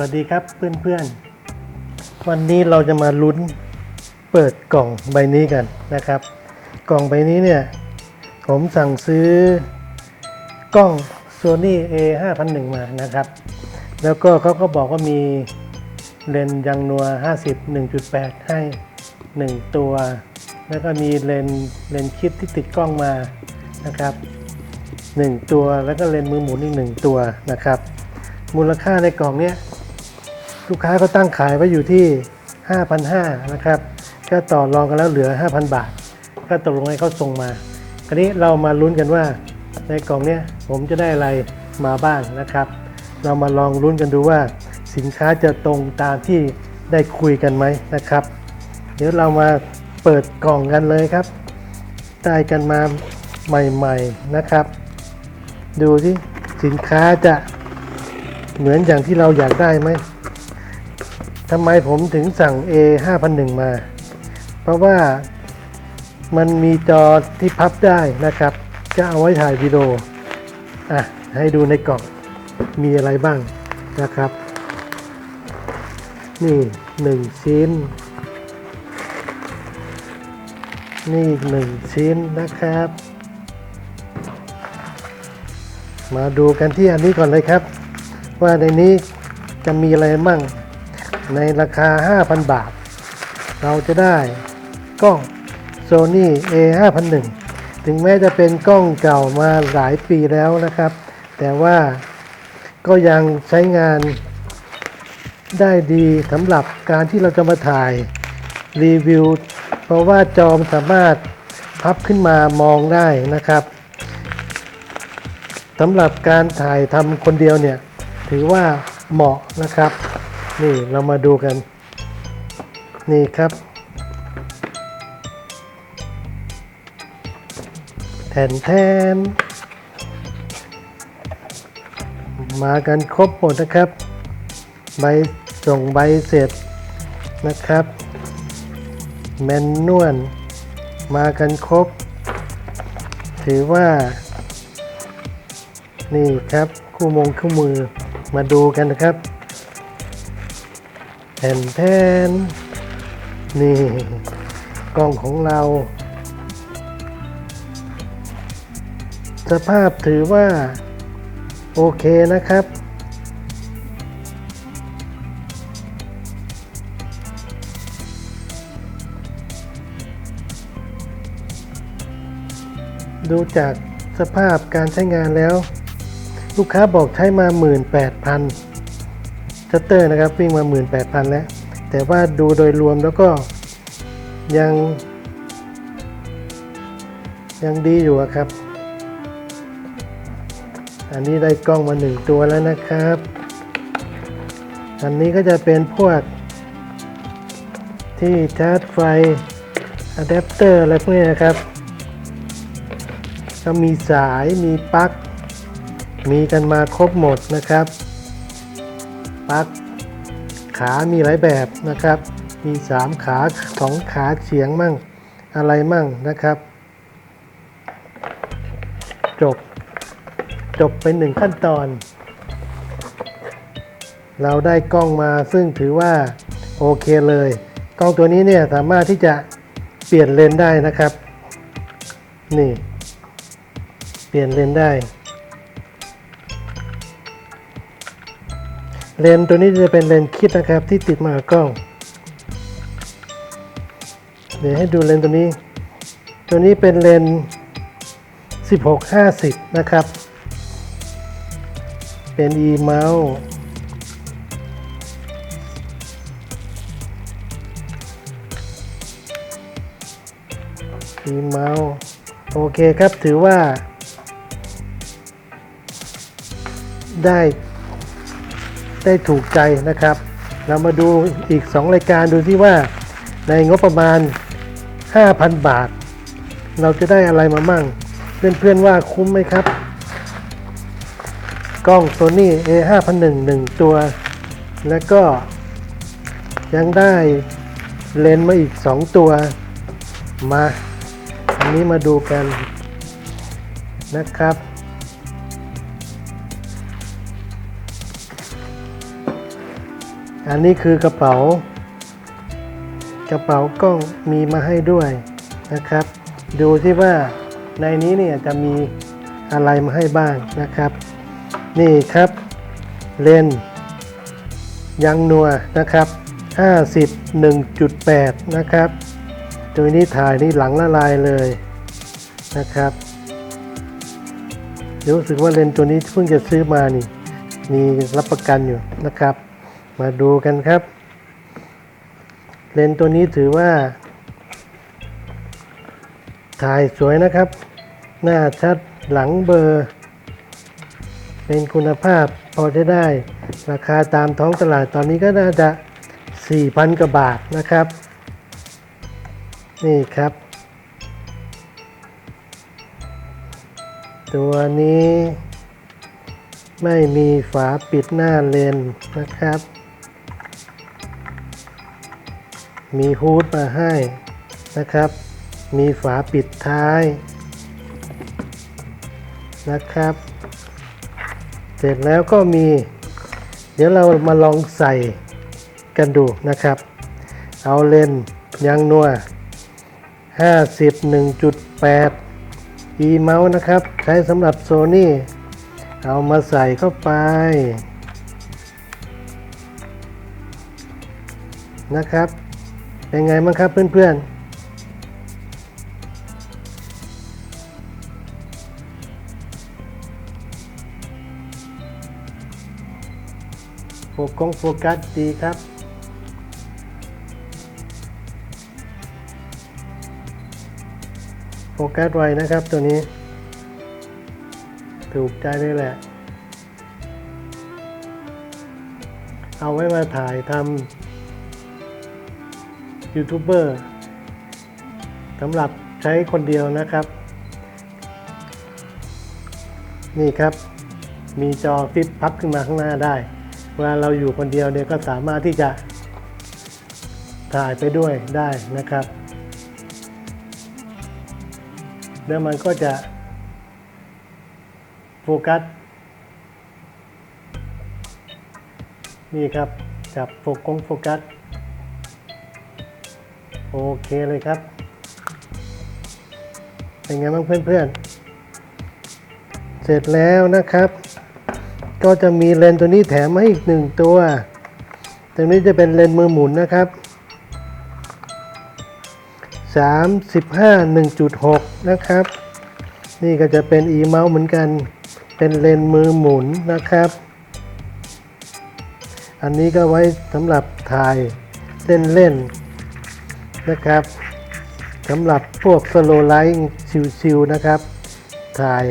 วัสดีครับเพื่อนๆ วันนี้เราจะมาลุ้นเปิดกล่องใบนี้กันนะครับ กล่องใบนี้เนี่ย ผมสั่งซื้อกล้อง Sony A 5 0 0มานะครับ แล้วก็เขาก็บอกว่ามีเลนยังนัว 50 1.8 ให้ 1 ตัว แล้วก็มีเลนเลนส์คิดที่ติดกล้องมานะครับ 1 ตัวแล้วก็เลนมือหมุนอีก 1 ตัวนะครับมูลค่าในกล่องเนี้ย ลูกค้าก็ตั้งขายไว้อยู่ที่ 5,500นะครับก็ต่อรองกันแล้วเหลือ 5,000 บาท ก็ตกลงให้เขาส่งมา คราวนี้เรามาลุ้นกันว่า ในกล่องเนี้ยผมจะได้อะไรมาบ้างนะครับ เรามาลองลุ้นกันดูว่า สินค้าจะตรงตามที่ได้คุยกันไหมนะครับ เดี๋ยวเรามาเปิดกล่องกันเลยครับ ได้กันมาใหม่ ๆนะครับ ดูที่สินค้าจะเหมือนอย่างที่เราอยากได้ไหม ทำไมผมถึงสั่ง A 5001มา เพราะว่ามันมีจอที่พับได้นะครับ จะเอาไว้ถ่ายวิดีโออะให้ดูในกล่องมีอะไรบ้างนะครับ นี่หนึ่งชิ้น นี่อีกหนึ่งชิ้นนะครับ มาดูกันที่อันนี้ก่อนเลยครับ ว่าในนี้จะมีอะไรมั่ง ในราคา 5,000 บาท เราจะได้กล้อง Sony A 5 0 0ถึงแม้จะเป็นกล้องเก่ามาหลายปีแล้วนะครับ แต่ว่าก็ยังใช้งานได้ดีสำหรับการที่เราจะมาถ่ายรีวิว เพราะว่าจอมสามารถพับขึ้นมามองได้นะครับสำหรับการถ่ายทำคนเดียวเนี่ย ถือว่าเหมาะนะครับ นี่เรามาดูกัน นี่ครับ แทนแทน มากันครบหมดนะครับ ใบส่งใบเสร็จนะครับ แมนนวลมากันครบ ถือว่า นี่ครับคู่มงคู่มือมาดูกันนะครับ แผ่นแทนนี่กล้องของเรา สภาพถือว่า โอเคนะครับ ดูจากสภาพการใช้งานแล้ว ลูกค้าบอกใช้มา 18,000 ชัตเตอร์นะครับวิ่งมา 18,000 แล้ว แต่ว่าดูโดยรวมแล้วก็ยัง ยังดีอยู่ครับ อันนี้ได้กล้องมาหนึ่งตัวแล้วนะครับ อันนี้ก็จะเป็นพวก ที่ชาร์จไฟอะแดปเตอร์อะไรพวกนี้นะครับ ก็มีสายมีปลั๊กมีกันมาครบหมดนะครับ ปลั๊กขามีหลายแบบนะครับ มี 3 ขา2ขาเฉียงมั่งอะไรมั่งนะครับ จบ จบเป็นหนึ่งขั้นตอน เราได้กล้องมาซึ่งถือว่าโอเคเลย กล้องตัวนี้เนี่ยสามารถที่จะเปลี่ยนเลนได้นะครับ นี่ เปลี่ยนเลนได้ เลนตัวนี้จะเป็นเลนคิดนะครับที่ติดมากับกล้อง เดี๋ยวให้ดูเลนตัวนี้ ตัวนี้เป็นเลนส์16-50 นะครับ เป็น e m o u s e e m o u s e โอเคครับถือว่า ได้ ได้ถูกใจนะครับ เรามาดูอีก 2 รายการดูที่ว่าในงบประมาณ 5,000 บาท เราจะได้อะไรมามั่ง เพื่อนๆว่าคุ้มไหมครับ กล้อง Sony A 5 0 0 1ตัว แล้วก็ยังได้เลนส์มาอีก 2 ตัวมา อันนี้มาดูกันนะครับ อันนี้คือกระเป๋า กระเป๋ากล้องมีมาให้ด้วยนะครับ ดูที่ว่าในนี้เนี่ยจะมีอะไรมาให้บ้างนะครับ นี่ครับเลนยังนัวนะครับ50 1.8 นะครับตัวนี้ถ่ายนี่หลังละลายเลยนะครับรู้สึกว่าเลนตัวนี้เพิ่งจะซื้อมานี่ มีรับประกันอยู่นะครับ มาดูกันครับ เลนส์ตัวนี้ถือว่า ถ่ายสวยนะครับ หน้าชัดหลังเบอร์ เป็นคุณภาพพอจะได้ ราคาตามท้องตลาดตอนนี้ก็น่าจะ 4,000กว่าบาทนะครับ นี่ครับ ตัวนี้ไม่มีฝาปิดหน้าเลนนะครับ มีฮูดมาให้นะครับ มีฝาปิดท้ายนะครับ เสร็จแล้วก็มี เดี๋ยวเรามาลองใส่กันดูนะครับ เอาเลนส์ยางนัว50 1.8 e m o u s นะครับ ใช้สำหรับ Sony เอามาใส่เข้าไปนะครับ เป็นไงบ้างครับเพื่อนๆโฟกัสโฟกัสดีครับ โฟกัสไวนะครับตัวนี้ ถูกใจเลยแหละ เอาไว้มาถ่ายทำ ยูทูบเบอร์สำหรับใช้คนเดียวนะครับ นี่ครับ มีจอฟิปพับขึ้นมาข้างหน้าได้ เวลาเราอยู่คนเดียวเนี่ยก็สามารถที่จะถ่ายไปด้วยได้นะครับ แล้วมันก็จะโฟกัส นี่ครับ จับโฟกงโฟกัส โอเคเลยครับ เป็นไงบ้างเพื่อนๆ เสร็จแล้วนะครับ ก็จะมีเลนส์ตัวนี้แถมมาอีกหนึ่งตัวตัวนี้จะเป็นเลนส์มือหมุนนะครับ35 1.6 นะครับ นี่ก็จะเป็น e m o u s เหมือนกัน เป็นเลนส์มือหมุนนะครับ อันนี้ก็ไว้สำหรับถ่ายเล่นๆ นะครับสำหรับพวกสโลไลท์ชิวๆนะครับ ถ่าย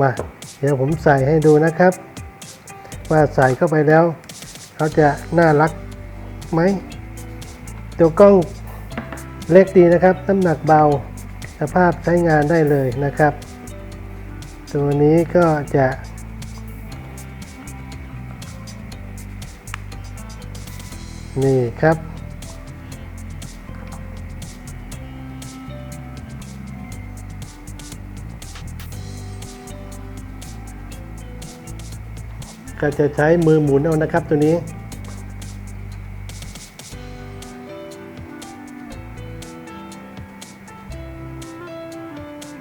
มา เดี๋ยวผมใส่ให้ดูนะครับ ว่าใส่เข้าไปแล้ว เขาจะน่ารักไหม ตัวกล้องเล็กดีนะครับ น้ำหนักเบาสภาพใช้งานได้เลยนะครับ ตัวนี้ก็จะนี่ครับ ก็จะใช้มือหมุนเอานะครับตัวนี้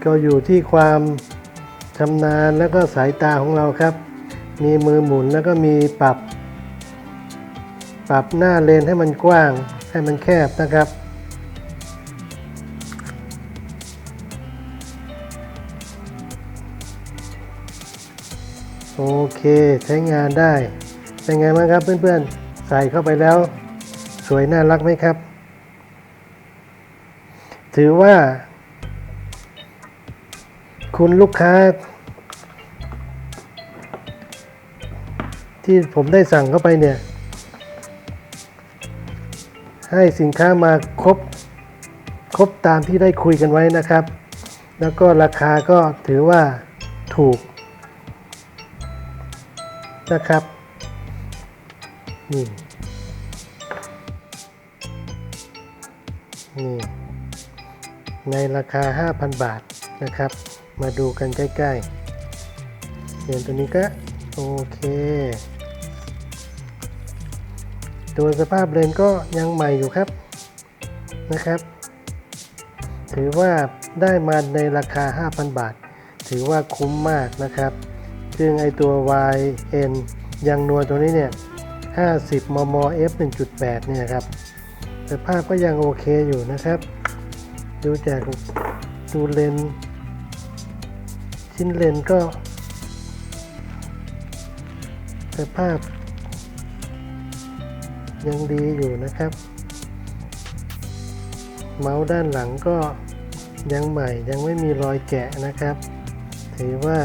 ก็อยู่ที่ความชำนาญแล้วก็สายตาของเราครับ มีมือหมุนแล้วก็มีปรับ ปรับหน้าเลนให้มันกว้างให้มันแคบนะครับ โอเคใช้งานได้ เป็นไงบ้างครับเพื่อนๆ ใส่เข้าไปแล้ว สวยน่ารักไหมครับ ถือว่า คุณลูกค้า ที่ผมได้สั่งเข้าไปเนี่ย ให้สินค้ามาครบ ครบตามที่ได้คุยกันไว้นะครับ แล้วก็ราคาก็ถือว่าถูก นะครับนี่นี่ในราคา 5,000 บาทนะครับ มาดูกันใกล้ๆเหรียญตัวนี้ก็โอเคตัวสภาพเลนก็ยังใหม่อยู่ครับนะครับ ถือว่าได้มาในราคา 5,000 บาท ถือว่าคุ้มมากนะครับ ซึ่งไอตัว YN ยังนัวตัวนี้เนี่ย 50 มม f 1.8 เนี่ยครับสภาพก็ยังโอเคอยู่นะครับ ดูจากดูเลน ชิ้นเลนส์ก็สภาพ ยังดีอยู่นะครับ เมาส์ด้านหลังก็ยังใหม่ยังไม่มีรอยแกะนะครับ ถือว่า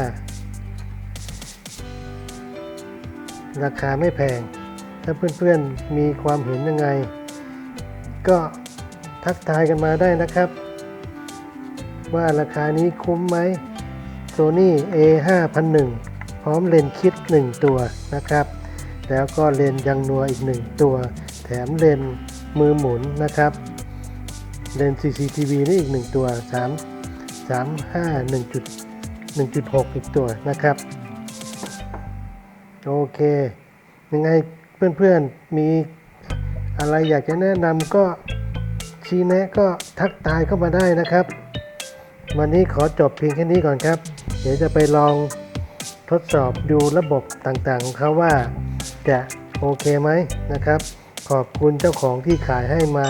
ราคาไม่แพง ถ้าเพื่อนๆมีความเห็นยังไง ก็ทักทายกันมาได้นะครับ ว่าราคานี้คุ้มไหม Sony A 5 0 0พร้อมเลนส์คิด 1 ตัวนะครับ แล้วก็เลนส์ยังนัวอีก 1 ตัว แถมเลนส์มือหมุนนะครับเลนส์ CCTV นี่อีก 1 ตัว 3 3 5 1 1.6 อีกตัวนะครับ โอเคยังไงเพื่อนๆมีอะไรอยากจะแนะนำก็ชี้แนะก็ทักทายเข้ามาได้นะครับ วันนี้ขอจบเพียงแค่นี้ก่อนครับ เดี๋ยวจะไปลองทดสอบดูระบบต่างๆของเขาว่าจะโอเคไหมนะครับ ขอบคุณเจ้าของที่ขายให้มา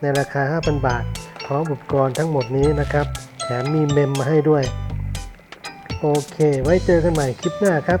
ในราคา 5,000 บาท พร้อมอุปกรณ์ทั้งหมดนี้นะครับ แถมมีเมมมาให้ด้วย โอเค ไว้เจอกันใหม่คลิปหน้าครับ